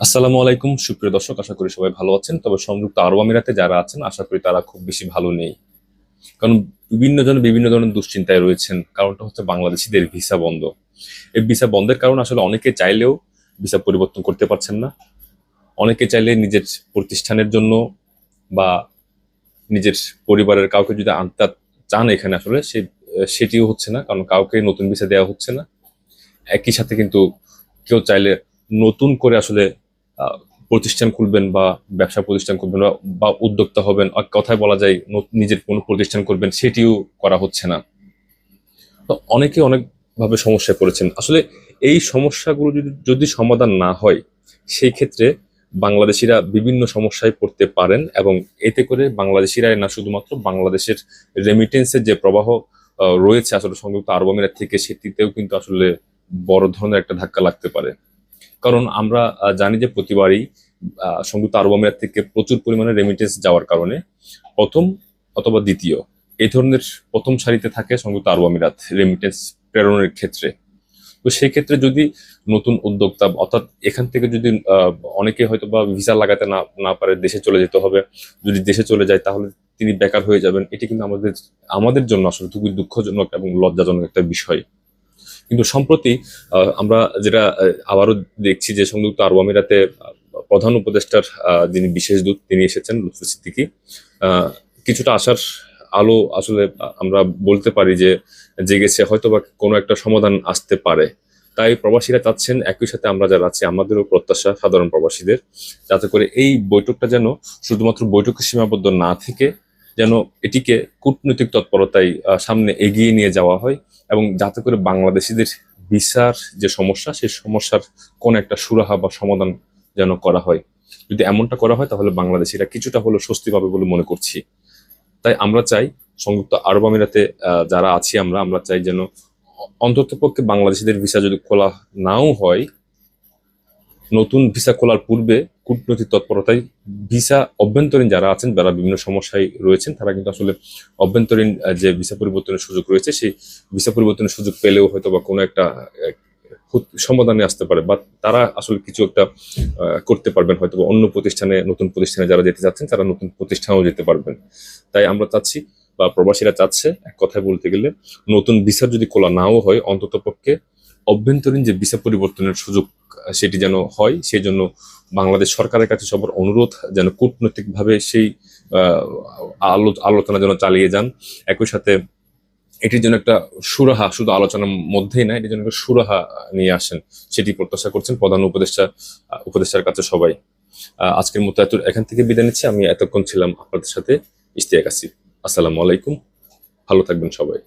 আসসালামু আলাইকুম। সুপ্রিয় দর্শক, আশা করি সবাই ভালো আছেন। তবে সংযুক্ত আরব আমিরাতে যারা আছেন, আশা করি তারা খুব বেশি ভালো নেই। কারণ বিভিন্ন জন বিভিন্ন ধরনের দুশ্চিন্তায় রয়েছেন। কারণটা হচ্ছে বাংলাদেশিদের ভিসা বন্ধ। এই ভিসা বন্ধের কারণ আসলে অনেকে চাইলেও ভিসা পরিবর্তন করতে পারছেন না। অনেকে চাইলে নিজের প্রতিষ্ঠানের জন্য বা নিজের পরিবারের কাউকে যদি আনতে চান এখানে আসলে, সে সেটিও হচ্ছে না। কারণ কাউকে নতুন ভিসা দেওয়া হচ্ছে না। একই সাথে কিন্তু কেউ চাইলে নতুন করে আসলে প্রতিষ্ঠান খুলবেন বা ব্যবসা প্রতিষ্ঠান করবেন বা- উদ্যোক্তা হবেন কথায় বলা যায় নিজের কোনো প্রতিষ্ঠান করবেন সেটিও করা হচ্ছে না। তো অনেকে অনেকভাবে সমস্যায় পড়েছেন। আসলে এই সমস্যাগুলো যদি যদি সমাধান না হয়, সেই ক্ষেত্রে বাংলাদেশিরা বিভিন্ন সমস্যায় পড়তে পারেন এবং এতে করে বাংলাদেশিরাই না শুধুমাত্র বাংলাদেশের রেমিটেন্সের যে প্রবাহ রয়েছে আসলে সংযুক্ত আরব আমিরাত থেকে, সেটিতেও কিন্তু আসলে বড় ধরনের একটা ধাক্কা লাগতে পারে। কারণ আমরা জানি যে প্রতিবারই সংযুক্ত আরব আমিরাত থেকে প্রচুর পরিমাণে রেমিটেন্স যাওয়ার কারণে প্রথম অথবা দ্বিতীয় এই ধরনের প্রথম সারিতে থাকে সংযুক্ত আরব আমিরাত রেমিটেন্স প্রেরণের ক্ষেত্রে। তো সেই ক্ষেত্রে যদি নতুন উদ্যোক্তা, অর্থাৎ এখান থেকে যদি অনেকে হয়তো বা ভিসা লাগাতে না না পারে, দেশে চলে যেতে হবে, যদি দেশে চলে যায় তাহলে তিনি বেকার হয়ে যাবেন, এটি কিন্তু আমাদের আমাদের জন্য আসলে খুবই দুঃখজনক এবং লজ্জাজনক একটা বিষয়। কিন্তু সম্প্রতি আমরা যেটা আবারও দেখছি যে সংযুক্ত আরব আমিরাতে প্রধান উপদেষ্টার যিনি বিশেষ দূত, তিনি এসেছেন লুৎফুল সিদ্দিকী। কিছুটা আশার আলো আসলে আমরা বলতে পারি যে জেগেছে হয়তো বা কোনো একটা সমাধান আসতে পারে। তাই প্রবাসীরা চাচ্ছেন, একই সাথে আমরা যারা আছি, আমাদেরও প্রত্যাশা সাধারণ প্রবাসীদের, যাতে করে এই বৈঠকটা যেন শুধুমাত্র বৈঠকে সীমাবদ্ধ না থেকে যেন এটিকে কূটনৈতিক তৎপরতায় সামনে এগিয়ে নিয়ে যাওয়া হয় এবং যাতে করে বাংলাদেশিদের ভিসার যে সমস্যা, সেই সমস্যার কোন একটা সুরাহা বা সমাধান যেন করা হয়। যদি এমনটা করা হয়, তাহলে বাংলাদেশিরা কিছুটা হলেও স্বস্তি পাবে বলে মনে করছি। তাই আমরা চাই সংযুক্ত আরব আমিরাতে যারা আছি আমরা আমরা চাই যেন অন্তত পক্ষে বাংলাদেশিদের ভিসা যদি খোলা নাও হয় নতুন ভিসা খোলার পূর্বে কূটনৈতিক তৎপরতায় ভিসা অভ্যন্তরীণ যারা আছেন, যারা বিভিন্ন সমস্যায় রয়েছেন, তারা কিন্তু আসলে অভ্যন্তরীণ যে ভিসা পরিবর্তনের সুযোগ রয়েছে, সেই ভিসা পরিবর্তনের সুযোগ পেলেও হয়তো বা কোনো একটা সমাধানে আসতে পারে। বা তারা আসলে কিছু একটা করতে পারবেন। হয়তো অন্য প্রতিষ্ঠানে, নতুন প্রতিষ্ঠানে যারা যেতে চাচ্ছেন তারা নতুন প্রতিষ্ঠানেও যেতে পারবেন। তাই আমরা চাচ্ছি, বা প্রবাসীরা চাচ্ছে, এক কথায় বলতে গেলে, নতুন ভিসা যদি খোলা নাও হয় অন্তত পক্ষে অভ্যন্তরীণ যে ভিসা পরিবর্তনের সুযোগ সেটি যেন হয় সেই জন্য বাংলাদেশ সরকারের কাছে সবার অনুরোধ যেন কূটনৈতিকভাবে সেই আলো- আলোচনা যেন চালিয়ে যান। একই সাথে এটির জন্য একটা সুরাহা, শুধু আলোচনার মধ্যেই না, এটির জন্য একটা সুরাহা নিয়ে আসেন, সেটি প্রত্যাশা করছেন প্রধান উপদেষ্টা উপদেষ্টার কাছে সবাই। আজকের মতো এত, এখান থেকে বিদায় নিচ্ছি। আমি এতক্ষণ ছিলাম আপনাদের সাথে ইশতিয়াক আসিফ। আসসালামু আলাইকুম। ভালো থাকবেন সবাই।